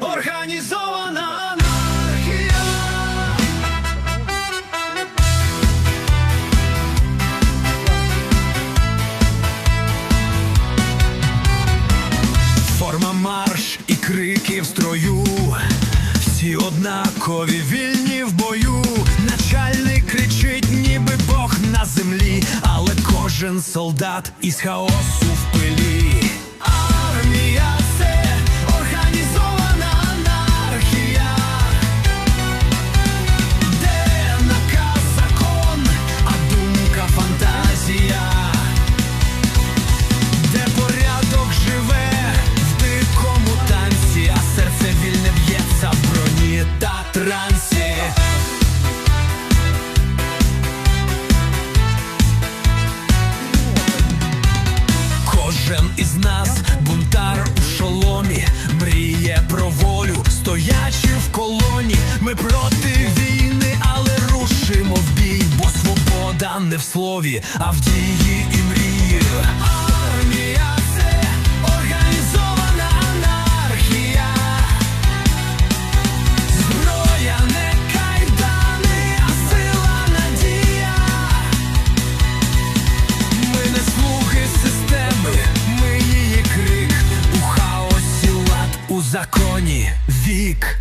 організована анархія. Форма марш і крики в строю, всі однакові вільні в бою. Начальник кричить, ніби Бог на землі, але кожен солдат із хаосу в пилі. Із нас бунтар у шоломі, мріє про волю, стоячи в колоні. Ми проти війни, але рушимо в бій, бо свобода не в слові, а в дії і мрії. Законі вік.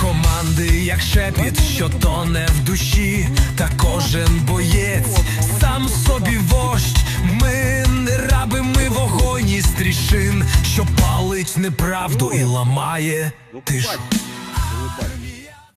Команди, як шепіт, що тоне в душі, та кожен боєць сам собі вождь. Ми не раби, ми вогонь із трішин, що палить неправду і ламає тишу.